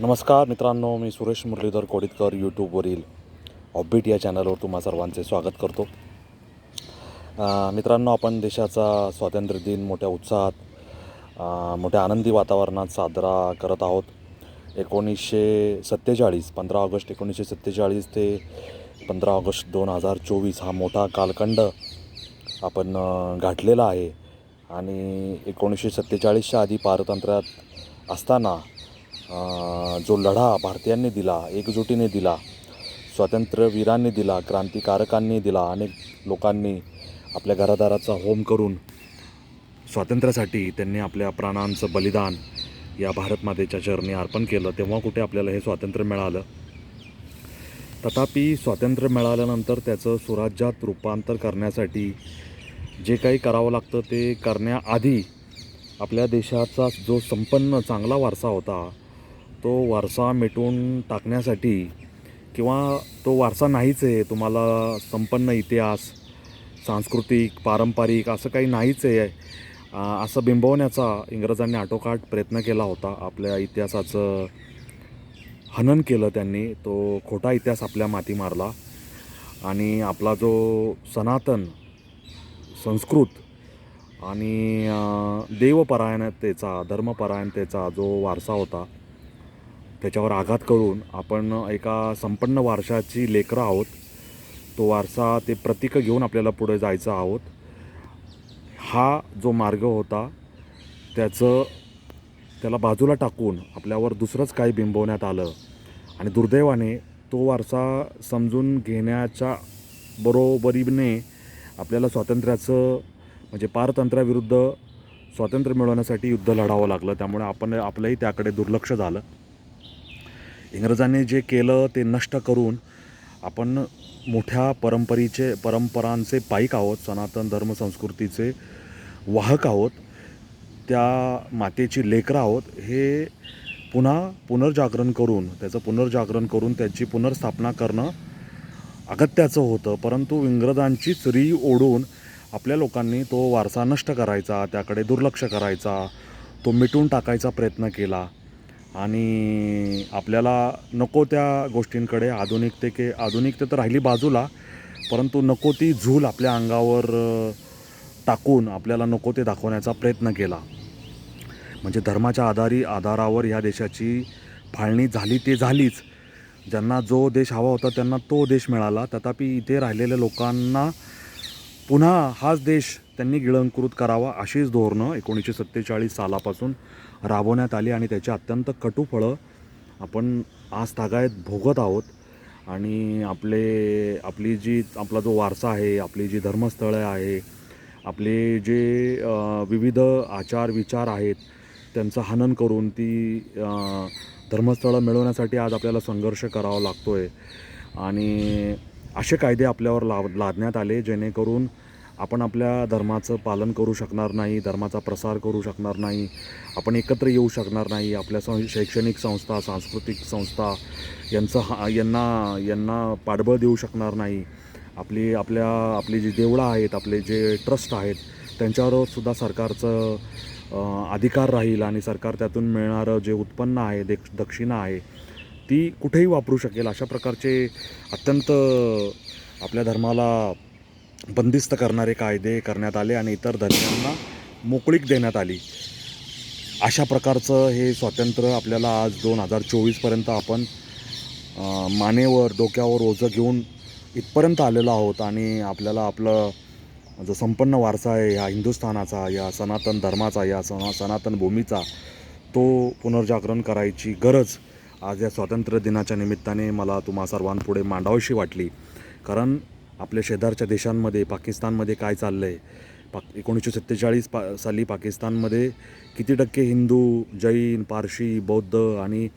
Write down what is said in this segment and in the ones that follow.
नमस्कार मित्रांनो मी सुरेश मुरलीधर कोडितकर यूट्यूबवरील ऑबिट या चॅनलवर तुम्हा सर्वांचे स्वागत करतो. मित्रांनो आपण देशाचा स्वातंत्र्य दिन मोठ्या उत्साहात मोठ्या आनंदी वातावरणात साजरा करत आहोत. एकोणीसशे सत्तेचाळीस पंधरा ऑगस्ट एकोणीसशे सत्तेचाळीस ते पंधरा ऑगस्ट दोन हजार चोवीस हा मोठा कालखंड आपण गाठलेला आहे. आणि एकोणीसशे सत्तेचाळीसच्या आधी पारतंत्र्यात असताना जो लढा भारतीयांनी दिला एकजुटीने दिला स्वातंत्र्यवीरांनी दिला क्रांतिकारकांनी दिला अनेक लोकांनी आपल्या घरादाराचा होम करून स्वातंत्र्यासाठी त्यांनी आपल्या प्राणांचं बलिदान या भारतमातेच्या चरणी अर्पण केलं. तेव्हा कुठे आपल्याला हे स्वातंत्र्य मिळालं? तथापि स्वातंत्र्य मिळाल्यानंतर त्याचं स्वराज्यात रूपांतर करण्यासाठी जे काही करावं लागतं ते करण्याआधी आपल्या देशाचा जो संपन्न चांगला वारसा होता तो वारसा मिटवून टाकण्यासाठी किंवा तो वारसा नाहीच आहे तुम्हाला संपन्न इतिहास सांस्कृतिक पारंपरिक असं काही नाहीच आहे. असं बिंबवण्याचा इंग्रजांनी आटोकाट प्रयत्न केला होता. आपल्या इतिहासाचं हनन केलं त्यांनी. तो खोटा इतिहास आपल्या माती मारला. आणि आपला जो सनातन संस्कृत आणि देवपरायणतेचा धर्मपरायणतेचा जो वारसा होता त्याच्यावर आघात करून आपण एका संपन्न वारशाची लेकरं आहोत. तो वारसा ते प्रतीक घेऊन आपल्याला पुढे जायचं आहोत. हा जो मार्ग होता त्याचं त्याला बाजूला टाकून आपल्यावर दुसरंच काही बिंबवण्यात आलं. आणि दुर्दैवाने तो वारसा समजून घेण्याच्या बरोबरीने आपल्याला स्वातंत्र्याचं म्हणजे पारतंत्र्याविरुद्ध स्वातंत्र्य मिळवण्यासाठी युद्ध लढावं लागलं. त्यामुळे आपण आपलंही त्याकडे दुर्लक्ष झालं. इंग्रजांनी जे केलं ते नष्ट करून आपण मोठ्या परंपरेचे परंपरांचे पाईक आहोत सनातन धर्म संस्कृतीचे वाहक आहोत त्या मातेची लेकरं आहोत हे पुन्हा पुनर्जागरण करून त्याचं पुनर्जागरण करून त्याची पुनर्स्थापना करणं अगत्याचं होतं. परंतु इंग्रजांचीच री ओढून आपल्या लोकांनी तो वारसा नष्ट करायचा त्याकडे दुर्लक्ष करायचा तो मिटून टाकायचा प्रयत्न केला. आणि आपल्याला नको त्या गोष्टींकडे आधुनिकते के आधुनिकते तर राहिली बाजूला परंतु नको ती झूल आपल्या अंगावर टाकून आपल्याला नको ते दाखवण्याचा प्रयत्न केला. म्हणजे धर्माच्या आधारी आधारावर ह्या देशाची फाळणी झाली ते झालीच. ज्यांना जो देश हवा होता त्यांना तो देश मिळाला. तथापि इथे राहिलेल्या लोकांना पुन्हा हाच देश त्यांनी गिळंकृत करावा अशीच धोरणं एकोणीसशे सत्तेचाळीस सालापासून राबवण्यात आली आणि त्याची अत्यंत कटू फळं आपण आज तागायत भोगत आहोत. आणि आपले आपली जी आपला जो वारसा आहे आपली जी धर्मस्थळं आहे आपले जे विविध आचार विचार आहेत त्यांचं हनन करून ती धर्मस्थळं मिळवण्यासाठी आज आपल्याला संघर्ष करावा लागतो आहे आणि असे कायदे आपल्यावर लाव लादण्यात आले जेणेकरून आपण आपल्या धर्माचं पालन करू शकणार नाही धर्माचा प्रसार करू शकणार नाही आपण एकत्र येऊ शकणार नाही आपल्या सं शैक्षणिक संस्था सांस्कृतिक संस्था यांचं हा यांना यांना पाठबळ देऊ शकणार नाही. आपली आपल्या आपली जी देवळं आहेत आपले जे ट्रस्ट आहेत त्यांच्यावर सुद्धा सरकारचं अधिकार राहील आणि सरकार त्यातून मिळणारं जे उत्पन्न आहे देख दक्षिणा आहे ती कुठेही वापरू शकेल. अशा प्रकारचे अत्यंत आपल्या धर्माला बंदिस्त करणारे कायदे करण्यात आले आणि इतर धर्मांना मोकळीक देण्यात आली. अशा प्रकारचं हे स्वातंत्र्य आपल्याला आज दोन हजार चोवीसपर्यंत आपण मानेवर डोक्यावर ओझं घेऊन इथपर्यंत आलेलो आहोत आणि आपल्याला आपलं जो संपन्न वारसा आहे ह्या हिंदुस्थानाचा या सनातन धर्माचा या सना सनातन भूमीचा तो पुनर्जागरण करायची गरज आज या स्वातंत्र्य दिनाच्या निमित्ताने मला तुम्हा सर्वांपुढे मांडावीशी वाटली. कारण आपल्या शेजारच्या देशांमध्ये पाकिस्तानमध्ये काय चाललं आहे पाक एकोणीसशे सत्तेचाळीस पा साली पाकिस्तानमध्ये किती टक्के हिंदू जैन पारशी बौद्ध आणि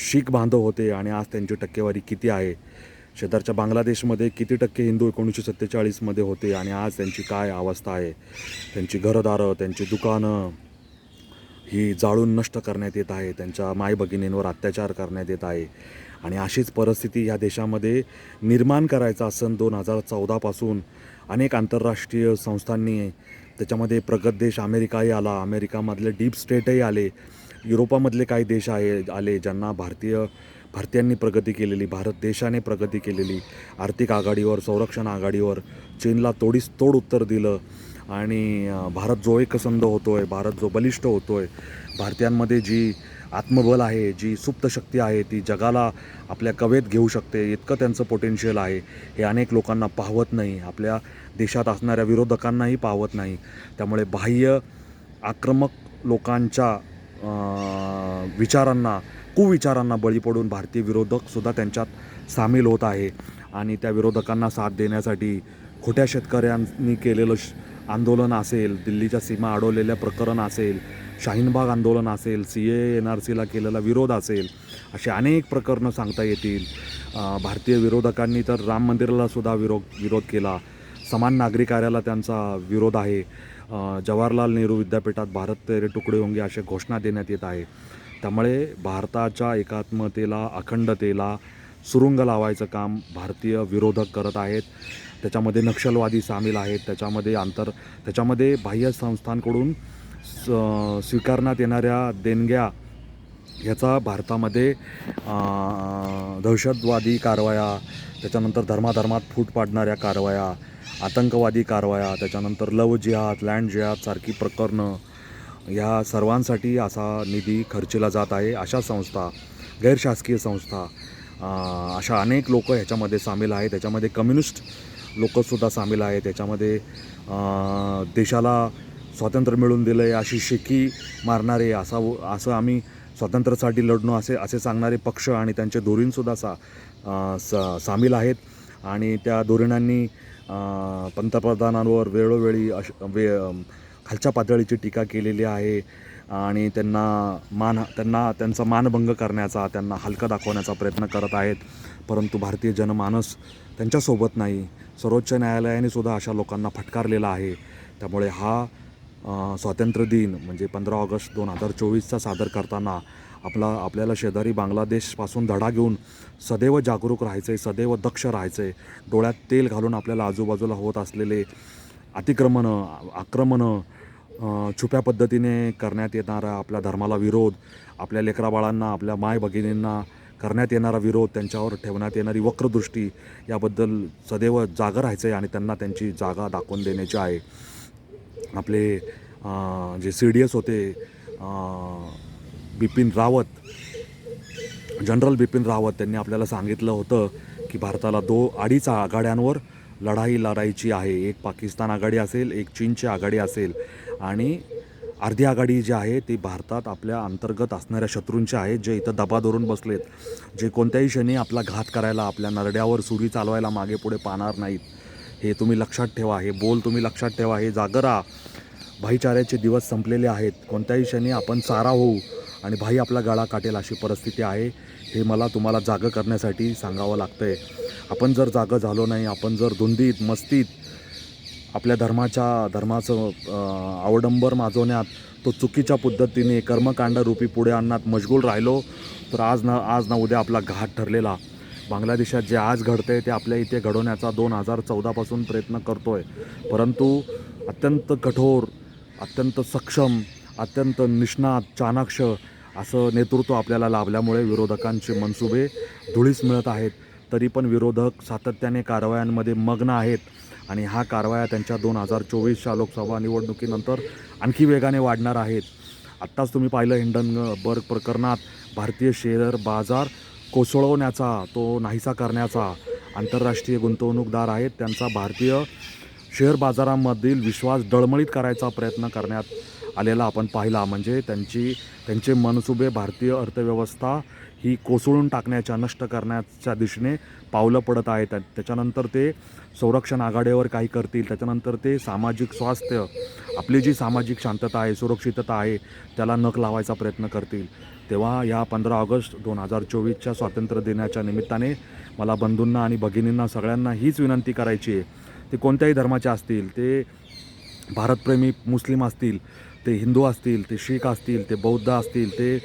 शीख बांधव होते आणि आज त्यांची टक्केवारी किती आहे? शेजारच्या बांगलादेशमध्ये किती टक्के हिंदू एकोणीसशे सत्तेचाळीसमध्ये होते आणि आज त्यांची काय अवस्था आहे? त्यांची घरदारं त्यांची दुकानं ही जाळून नष्ट करण्यात येत आहे त्यांच्या माय भगिनींवर अत्याचार करण्यात येत आहे. आणि अशीच परिस्थिती ह्या देशामध्ये निर्माण करायचा सन दोन हजार चौदापासून अनेक आंतरराष्ट्रीय संस्थांनी त्याच्यामध्ये प्रगत देश अमेरिकाही आला अमेरिकामधले डीप स्टेटही आले युरोपामधले काही देश आहे आले ज्यांना भारतीय भारतीयांनी प्रगती केलेली भारत देशाने प्रगती केलेली आर्थिक आघाडीवर संरक्षण आघाडीवर चीनला तोडीस तोड उत्तर दिलं. आणि भारत जो एकसंध होतो आहे भारत जो बलिष्ठ होतो आहे भारतीयांमध्ये जी आत्मबल आहे जी सुप्त शक्ती आहे ती जगाला आपल्या कवेत घेऊ शकते इतकं त्यांचं पोटेन्शियल आहे. हे अनेक लोकांना पाहवत नाही. आपल्या देशात असणाऱ्या विरोधकांनाही पाहवत नाही. त्यामुळे बाह्य आक्रमक लोकांच्या विचारांना कुविचारांना बळी पडून भारतीय विरोधकसुद्धा त्यांच्यात सामील होत आहे. आणि त्या विरोधकांना साथ देण्यासाठी खोट्या शेतकऱ्यांनी केलेलं श आंदोलन असेल दिल्लीच्या सीमा अडवलेल्या प्रकरण असेल शाहीनबाग आंदोलन असेल सी ए एन आर सीला केलेला विरोध असेल असे अनेक प्रकरणं सांगता येतील. भारतीय विरोधकांनी तर राम मंदिराला सुद्धा विरोध विरोध केला. समान नागरी कार्याला त्यांचा विरोध आहे. जवाहरलाल नेहरू विद्यापीठात भारत तेरे तुकडे होंगे अशा घोषणा देण्यात येत आहे. त्यामुळे भारताच्या एकात्मतेला अखंडतेला सुरुंग लावायचं काम भारतीय विरोधक करत आहेत. त्याच्यामध्ये नक्षलवादी सामील आहेत. त्याच्यामध्ये आंतर त्याच्यामध्ये बाह्य संस्थांकडून स- स्वीकारण्यात येणाऱ्या देणग्या ह्याचा भारतामध्ये दहशतवादी कारवाया त्याच्यानंतर धर्माधर्मात फूट पाडणाऱ्या कारवाया आतंकवादी कारवाया त्याच्यानंतर लव जिहाद लँड जिहाद सारखी प्रकरणं ह्या सर्वांसाठी असा निधी खर्चला जात आहे. अशा संस्था गैरशासकीय संस्था अशा अनेक लोक ह्याच्यामध्ये सामील आहेत. त्याच्यामध्ये कम्युनिस्ट लोकसुद्धा सामील आहेत. त्याच्यामध्ये देशाला स्वातंत्र्य मिळवून दिलं आहे अशी शेकी मारणारे असा असं आम्ही स्वातंत्र्यासाठी लढणं असे असे सांगणारे पक्ष आणि त्यांचे धोरीणसुद्धा सा सा सामील आहेत. आणि त्या धोरणांनी पंतप्रधानांवर वेळोवेळी अश वे खालच्या पातळीची टीका केलेली आहे. आणि त्यांना मान त्यांना त्यांचा मानभंग करण्याचा त्यांना हलका दाखवण्याचा प्रयत्न करत आहेत. परंतु भारतीय जनमानस त्यांच्यासोबत नाही. सर्वोच्च न्यायालयाने सुद्धा अशा लोकांना फटकारलेला आहे. त्यामुळे हा स्वातंत्र्य दिन म्हणजे पंधरा ऑगस्ट दोन हजार चोवीसचा सादर करताना आपला आपल्याला शेजारी बांगलादेशपासून धडा घेऊन सदैव जागरूक राहायचं आहे सदैव दक्ष राहायचं आहे डोळ्यात तेल घालून आपल्याला आजूबाजूला होत असलेले अतिक्रमणं आक्रमणं छुप्या पद्धतीने करण्यात येणारा आपल्या धर्माला विरोध आपल्या लेकराबाळांना आपल्या माय भगिनींना करण्यात येणारा विरोध त्यांच्यावर ठेवण्यात येणारी वक्रदृष्टी याबद्दल सदैव जागं राहायचं आहे आणि त्यांना त्यांची जागा दाखवून देण्याची आहे. आपले जे सी डी एस होते बिपिन रावत जनरल बिपिन रावत त्यांनी आपल्याला सांगितलं होतं की भारताला दो अडीच आघाड्यांवर लढाई लढायची आहे. एक पाकिस्तान आघाडी असेल एक चीनची आघाडी असेल. आणि अर्धी आघाडी जी आहे ती भारतात आपल्या अंतर्गत असणाऱ्या शत्रूंची आहे जे इथं दबा धरून बसलेत. जे कोणत्याही क्षणी आपला घात करायला आपल्या नरड्यावर सुरी चालवायला मागे पुढे पाहणार नाहीत. हे तुम्ही लक्षात ठेवा हे बोल तुम्ही लक्षात ठेवा हे जागरा भाईचाऱ्याचे दिवस संपलेले आहेत. कोणत्याही क्षणी आपण सारा होऊ आणि भाई आपला गळा काटेल अशी परिस्थिती आहे हे मला तुम्हाला जागं करण्यासाठी सांगावं लागतं आहे आपण जर जागं झालो नाही आपण जर धुंदीत मस्तीत आपल्या धर्माच्या धर्माचं अवडंबर माजवण्यात तो चुकीच्या पद्धतीने कर्मकांडरूपी पुढे आणण्यात मशगूल राहिलो तर आज ना आज ना उद्या आपला घाट ठरलेला. बांगलादेशात जे आज घडते ते आपल्या इथे घडवण्याचा दोन हजार चौदापासून प्रयत्न करतो आहे परंतु अत्यंत कठोर अत्यंत सक्षम अत्यंत निष्णात चाणाक्ष असं नेतृत्व आपल्याला लाभल्यामुळे विरोधकांचे मनसुबे धुळीस मिळत आहेत. तरी पण विरोधक सातत्याने कारवायांमध्ये मग्न आहेत. आणि हा कारवाया त्यांच्या दोन हजार चोवीसच्या लोकसभा निवडणुकीनंतर आणखी वेगाने वाढणार आहेत. आत्ताच तुम्ही पाहिलं हिंडनबर्ग प्रकरणात भारतीय शेअर बाजार कोसळवण्याचा तो नाहीसा करण्याचा आंतरराष्ट्रीय गुंतवणूकदार आहेत. त्यांचा भारतीय शेअर बाजारामधील विश्वास डळमळीत करायचा प्रयत्न करण्यात आलेला आपण पाहिला. म्हणजे त्यांची त्यांचे मनसुबे भारतीय अर्थव्यवस्था ही कोसळून टाकण्याच्या नष्ट करण्याच्या दिशेने पावलं पडत आहेत. त्या- त्याच्यानंतर ते संरक्षण आघाडीवर काही करतील. त्याच्यानंतर ते सामाजिक स्वास्थ्य आपली जी सामाजिक शांतता आहे सुरक्षितता आहे त्याला नख लावायचा प्रयत्न करतील. तेव्हा या पंधरा ऑगस्ट दोन हजार चोवीसच्या स्वातंत्र्य दिनाच्या निमित्ताने मला बंधूंना आणि भगिनींना सगळ्यांना हीच विनंती करायची आहे. ते कोणत्याही धर्माचे असतील ते भारतप्रेमी मुस्लिम असतील ते हिंदू असतील ते शीख असतील ते बौद्ध असतील ते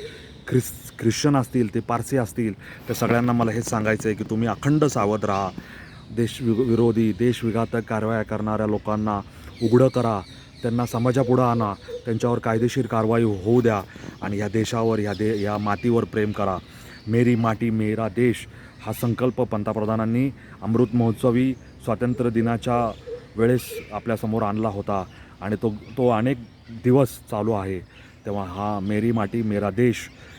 ख्रिस ख्रिश्चन असतील ते पारसी असतील त्या सगळ्यांना मला हेच सांगायचं आहे की तुम्ही अखंड सावध राहा. देश विरोधी देशविघातक कारवाया करणाऱ्या लोकांना उघडं करा. त्यांना समाजापुढं आणा. त्यांच्यावर कायदेशीर कारवाई होऊ द्या आणि ह्या देशावर ह्या दे या मातीवर प्रेम करा. मेरी माटी मेरा देश हा संकल्प पंतप्रधानांनी अमृत महोत्सवी स्वातंत्र्य दिनाच्या वेळेस आपल्यासमोर आणला होता. आणि तो तो अनेक दिवस चालू आहे. तेव्हा हा मेरी माटी मेरा देश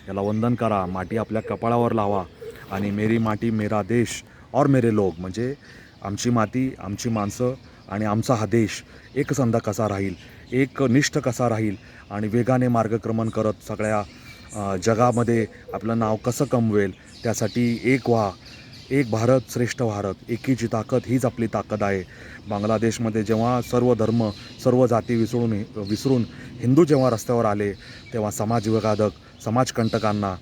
याला वंदन करा. माटी आपल्या कपाळावर लावा आणि मेरी माटी मेरा देश और मेरे लोक म्हणजे आमची माती आमची माणसं आणि आमचा हा देश. एकसंध कसा राहील? एक निष्ठ कसा राहील? आणि वेगाने मार्गक्रमण करत सगळ्या जगामध्ये आपलं नाव कसं कमवेल? त्यासाठी एक व्हा. एक भारत श्रेष्ठ भारत. एकीची ताकद हीच आपली ताकद आहे. बांगलादेशमध्ये जेव्हा सर्व धर्म सर्व जाती विसरून विसरून हिंदू जेव्हा रस्त्यावर आले तेव्हा समाजविघातक समाजकंटकांना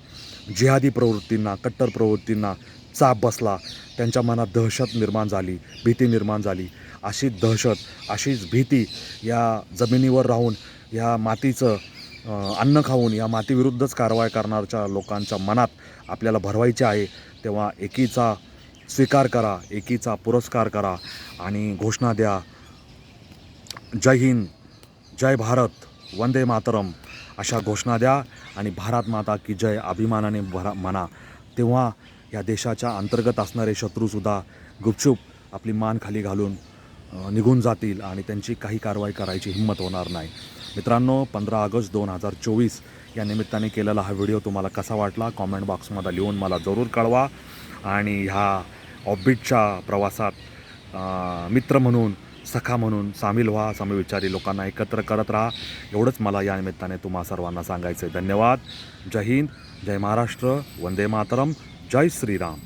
जिहादी प्रवृत्तींना कट्टर प्रवृत्तींना चाप बसला. त्यांच्या मनात दहशत निर्माण झाली भीती निर्माण झाली. अशी दहशत अशीच भीती या जमिनीवर राहून या मातीचं अन्न खाऊन या मातीविरुद्धच कारवाई करणाऱ्या लोकांच्या मनात आपल्याला भरवायची आहे. तेव्हा एकीचा स्वीकार करा एकीचा पुरस्कार करा आणि घोषणा द्या. जय हिंद जय भारत वंदे मातरम अशा घोषणा द्या आणि भारत माता की जय अभिमानाने भरा म्हणा. तेव्हा या देशाच्या अंतर्गत असणारे शत्रूसुद्धा गुपचूप आपली मान खाली घालून निघून जातील आणि त्यांची काही कारवाई करायची हिंमत होणार नाही. मित्रांनो पंधरा ऑगस्ट दोन हजार चोवीस या निमित्ताने केलेला हा व्हिडिओ तुम्हाला कसा वाटला कॉमेंट बॉक्समध्ये लिहून मला जरूर कळवा. आणि ह्या ऑबिटच्या प्रवासात मित्र म्हणून सखा म्हणून सामील व्हा समविचारी लोकांना एकत्र करत राहा. एवढंच मला या निमित्ताने तुम्हा सर्वांना सांगायचं आहे धन्यवाद. जय हिंद. जय महाराष्ट्र. वंदे मातरम. जय श्रीराम.